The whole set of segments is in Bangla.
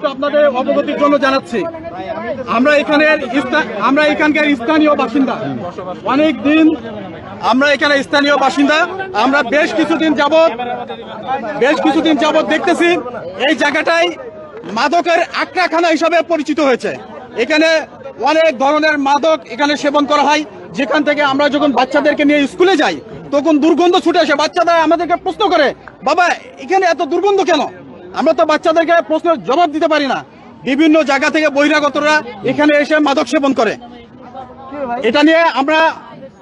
একটু আপনাদের অবগতির জন্য জানাচ্ছি। আমরা এখানের আমরা এখানকার স্থানীয় বাসিন্দা। অনেক দিন আমরা এখানে স্থানীয় বাসিন্দা। আমরা বেশ কিছুদিন যাবত বেশ কিছুদিন যাবত দেখতেছি এই জায়গাটাই মাদকের আক্রাখানা হিসাবে পরিচিত হয়েছে। এখানে অনেক ধরনের মাদক এখানে সেবন করা হয়। যেখান থেকে আমরা যখন বাচ্চাদেরকে নিয়ে স্কুলে যাই, তখন দুর্গন্ধ ছুটে আসে। বাচ্চারা আমাদেরকে প্রশ্ন করে, বাবা, এখানে এত দুর্গন্ধ কেন? আমরা তো বাচ্চাদেরকে প্রশ্নের জবাব দিতে পারি না। বিভিন্ন জায়গা থেকে বহিরাগতরা এখানে এসে মাদক সেবন করে। এটা নিয়ে আমরা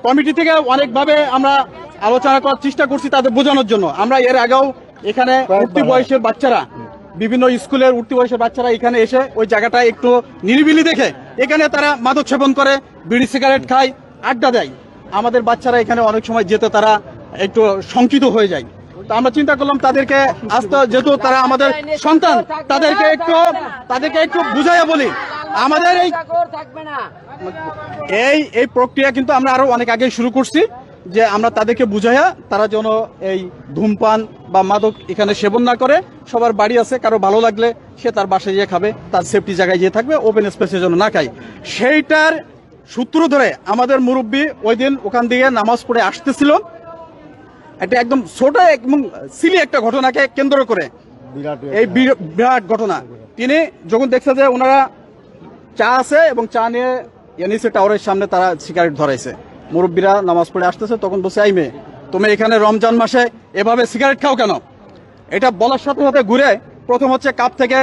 কমিটি থেকে অনেকভাবে আমরা আলোচনা করার চেষ্টা করছি তাদের বোঝানোর জন্য। আমরা এর আগেও এখানে উঠতি বয়সের বাচ্চারা বিভিন্ন স্কুলের উঠতি বয়সের বাচ্চারা এখানে এসে ওই জায়গাটা একটু নিরিবিলি দেখে এখানে তারা মাদক সেবন করে বিড়ি সিগারেট খায় আড্ডা দেয়। আমাদের বাচ্চারা এখানে অনেক সময় যেতে তারা একটু শঙ্কিত হয়ে যায়। তো আমরা চিন্তা করলাম তাদেরকে আস্তে যেহেতু তারা আমাদের সন্তান, তাদেরকে একটু তাদেরকে একটু বুঝাইয়া বলি। আমাদের এই এই এই প্রক্রিয়া কিন্তু আমরা আরও অনেক আগে শুরু করছি, যে আমরা তাদেরকে বুঝাইয়া তারা যেন এই ধূমপান বা মাদক এখানে সেবন না করে। সবার বাড়ি আছে, কারও ভালো লাগলে সে তার বাসায় গিয়ে খাবে, তার সেফটি জায়গায় গিয়ে থাকবে ওপেন স্পেসে যেন না খায়। সেইটার সূত্র ধরে আমাদের মুরব্বী ওই দিন ওখান দিয়ে নামাজ পড়ে আসতেছিল। এটা একদম ছোট এবং সিলি একটা ঘটনাকে কেন্দ্র করে। এই বির- বিরাট ঘটনা। তিনি যখন দেখছে যে ওনারা চা আছে এবং চা নিয়ে এনএসি টাওয়ারের সামনে তারা সিগারেট ধরাইছে। মুরব্বীরা নামাজ পড়ে আসতেছে তখন বসে আই মেয়ে তুমি এখানে রমজান মাসে এভাবে সিগারেট খাও কেন? এটা বলার সাথে সাথে ঘুরে প্রথম হচ্ছে কাপ থেকে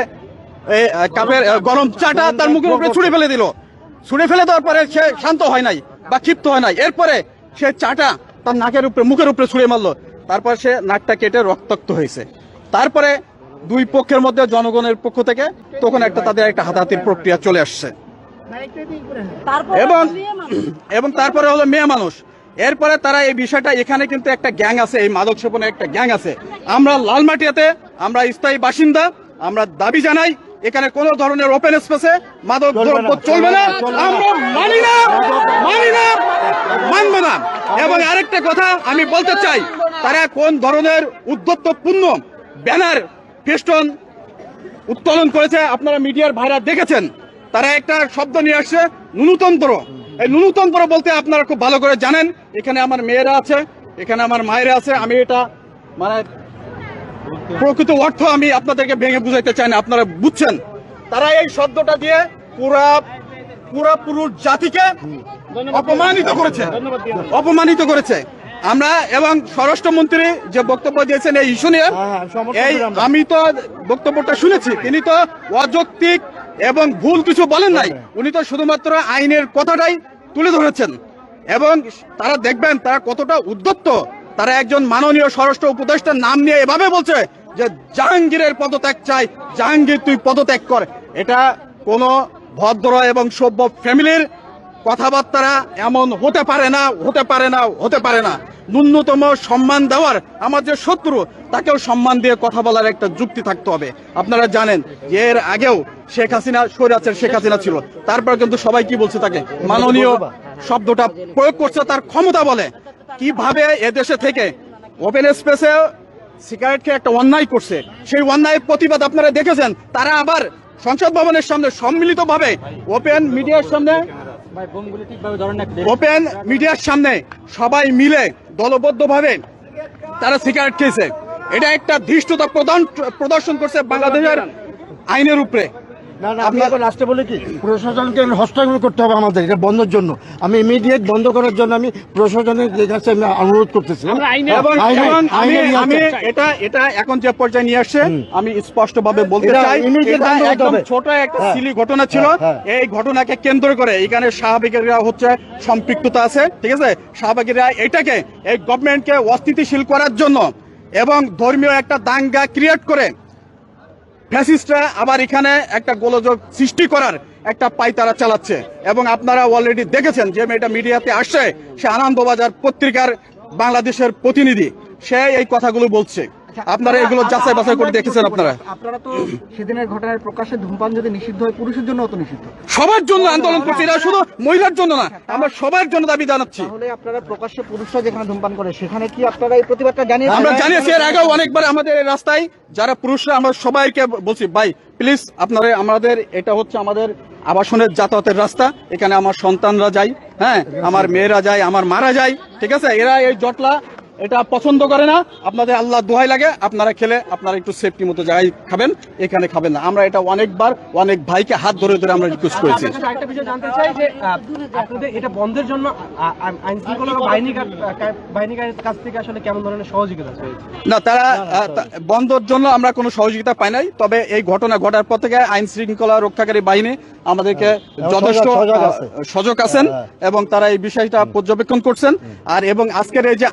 কাপের গরম চাটা তার মুখের উপরে ছুড়ে ফেলে দিল। ছুড়ে ফেলে দেওয়ার পরে সে শান্ত হয় নাই বা ক্ষিপ্ত হয় নাই। এরপরে সে চাটা তার নাকের উপরে মুখের উপরে ছুড়ে মারলো। তারপর সে নাকটা কেটে রক্তাক্ত হয়েছে। তারপরে দুই পক্ষের মধ্যে জনগণের পক্ষ থেকে তখন একটা তাদের একটা হাতাহাতির প্রক্রিয়া চলে আসছে। এবং এবং তারপরে হলো মেয়ে মানুষ। এরপরে তারা এই বিষয়টা এখানে কিন্তু একটা গ্যাং আছে এই মাদক সেবনের একটা গ্যাং আছে। আমরা লালমাটিয়াতে আমরা স্থায়ী বাসিন্দা আমরা দাবি জানাই এখানে কোন ধরনের ওপেন স্পেসে মাদক দ্রব্য চলবে না। আমরা মানি না মানি না মানবো না। এবং আরেকটা কথা আমি বলতে চাই তারা কোন ধরনের উদ্যত্তপূর্ণ ব্যানার ফেস্টন উত্তোলন করেছে আপনারা মিডিয়ার ভাইরা দেখেছেন? তারা একটা শব্দ নিয়ে আসছে নুনুতন্ত্র এই নুনুতন্ত্র বলতে আপনারা খুব ভালো করে জানেন। এখানে আমার মেয়েরা আছে এখানে আমার মায়েরা আছে। আমি এটা মানে প্রকৃত অর্থ আমি আপনাদেরকে ভেঙে বুঝাইতে চাই না আপনারা বুঝছেন? তারা এই শব্দটা দিয়ে পুরা পুরা পুরুষ জাতিকে অপমানিত করেছে। অপমানিত করেছে। আমরা এবং স্বরাষ্ট্রমন্ত্রী যে বক্তব্য দিয়েছেন এই ইস্যু নিয়ে এই আমি তো বক্তব্যটা শুনেছি তিনি তো অযৌক্তিক এবং ভুল কিছু বলেন নাই। উনি তো শুধুমাত্র আইনের কথাটাই তুলে ধরেছেন। এবং তারা দেখবেন তারা কতটা উদ্যত্ত তারা একজন মাননীয় স্বরাষ্ট্র উপদেষ্টার নাম নিয়ে এভাবে বলছে যে জাহাঙ্গীরের পদত্যাগ চাই, জাহাঙ্গীর তুই পদত্যাগ কর। এটা কোনো ভদ্র এবং সভ্য ফ্যামিলির কথাবার্তারা এমন হতে পারে না, হতে পারে না, হতে পারে না। ন্যূনতম সম্মান দেওয়ার আমার যে শত্রু, তাকেও সম্মান দিয়ে কথা বলার একটা যুক্তি থাকতে হবে। আপনারা জানেন এর আগেও শেখ হাসিনা, স্বৈরাচার শেখ হাসিনা ছিল। তারপর কিন্তু সবাই কি বলছে তাকে? মাননীয় শব্দটা প্রয়োগ করছে, তার ক্ষমতা বলে। কীভাবে এদেশে থেকে ওপেন স্পেসে সিগারেট খেয়ে একটা অন্যায় করছে? সেই অন্যায়ের প্রতিবাদ আপনারা দেখেছেন? তারা আবার সংসদ ভবনের সামনে সম্মিলিতভাবে ওপেন মিডিয়ার সামনে ওপেন মিডিয়ার সামনে সবাই মিলে দলবদ্ধভাবে তারা সিগারেট খেয়েছে। এটা একটা ধৃষ্টতা প্রদান প্রদর্শন করছে বাংলাদেশের আইনের উপরে। লাস্টে বলি কি? প্রশাসনকে হস্তক্ষেপ করতে হবে আমাদের এটা বন্ধের জন্য। আমি ইমিডিয়েট বন্ধ করার জন্য আমি প্রশাসনের কাছে আমি অনুরোধ করতেছি। আমি। এটা এটা এখন যে পর্যায়ে নিয়ে আসছে আমি স্পষ্ট ভাবে বলতে চাই immediate এটা বন্ধ হতে একদম ছোট একটা হ্যাঁ। সিলি ঘটনা ছিল। হ্যাঁ, হ্যাঁ। এই ঘটনাকে কেন্দ্র করে এখানে শাহবাগীরা হচ্ছে সম্পৃক্ততা আছে ঠিক আছে? শাহবাগীরা এটাকে এই গভর্নমেন্টকে অস্থিতিশীল করার জন্য এবং ধর্মীয় একটা দাঙ্গা ক্রিয়েট করে ফ্যাসিস্টরা আবার এখানে একটা গোলযোগ সৃষ্টি করার একটা পাইতারা চালাচ্ছে। এবং আপনারা অলরেডি দেখেছেন যে মেয়েটা মিডিয়াতে আসছে, সে আনন্দবাজার পত্রিকার বাংলাদেশের প্রতিনিধি। সে এই কথাগুলো বলছে। আপনারা এগুলো যাচাই বাছাই করে দেখেছেন আপনারা? আপনারা তো সেদিনের ঘটনার প্রকাশ্যে ধূমপান যদি নিষিদ্ধ হয় পুরুষের জন্য তো নিষিদ্ধ। সবার জন্য আন্দোলন করছি এটা শুধু মহিলার জন্য না আমরা সবার জন্য দাবি জানাচ্ছি। তাহলে আপনারা প্রকাশ্যে পুরুষরা যেখানে ধূমপান করে সেখানে কি আপনারা এই প্রতিবাদটা জানিয়েছেন? আমরা জানিয়েছি এর আগেও অনেকবার আমাদের এই রাস্তায় যারা পুরুষরা আমরা সবাইকে বলছি ভাই প্লিজ আপনারা আমাদের এটা হচ্ছে আমাদের আবাসনের যাতায়াতের রাস্তা। এখানে আমার সন্তানরা যায় হ্যাঁ আমার মেয়েরা যায় আমার মারা যায় ঠিক আছে? এরা এই জটলা এটা পছন্দ করে না। আপনাদের আল্লাহ দোহাই লাগে আপনারা খেলে আপনারা একটু সেফটি মতো জায়গায় খাবেন এখানে খাবেন না। আমরা এটা অনেকবার অনেক ভাইকে হাত ধরে ধরে আমরা রিকোয়েস্ট করেছি। আপনার বিষয় জানতে চাই যে আপনাদের এটা বন্ধের জন্য আইন শৃঙ্খলা বাহিনীর বাহিনীর কাছ থেকে আসলে কেমন ধরনের সহযোগিতা না তারা বন্ধর জন্য আমরা কোনো সহযোগিতা পাই নাই তবে এই ঘটনা ঘটার পর থেকে আইন শৃঙ্খলা রক্ষাকারী বাহিনী আমাদেরকে যথেষ্ট সজাগ- সজাগ আহ, আছে। সজাগ আছেন এবং তারা এই বিষয়টা পর্যবেক্ষণ করছেন। আর এবং আজকের এই যে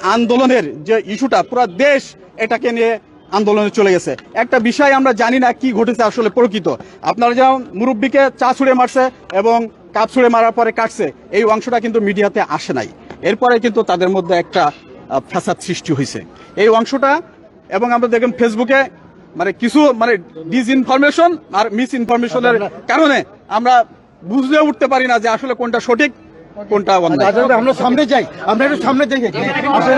আন্দোলনের যে ইস্যুটা পুরো দেশ এটাকে নিয়ে আন্দোলনে চলে গেছে। একটা বিষয় আমরা জানি না কি ঘটেছে আসলে প্রকৃত। আপনারা যেমন মুরব্বীকে চা ছুঁড়ে মারছে এবং কাপ ছুঁড়ে মারার পরে কাটছে এই অংশটা কিন্তু মিডিয়াতে আসে নাই। এরপরে কিন্তু তাদের মধ্যে একটা ফ্যাসাদ সৃষ্টি হয়েছে এই অংশটা এবং আমরা দেখেন ফেসবুকে মানে কিছু মানে ডিসইনফরমেশন আর মিস ইনফরমেশনের কারণে আমরা বুঝতে উঠতে পারি না যে আসলে কোনটা সঠিক কোনটা আচ্ছা, আমরা সামনে যাই আমরা একটু সামনে দেখে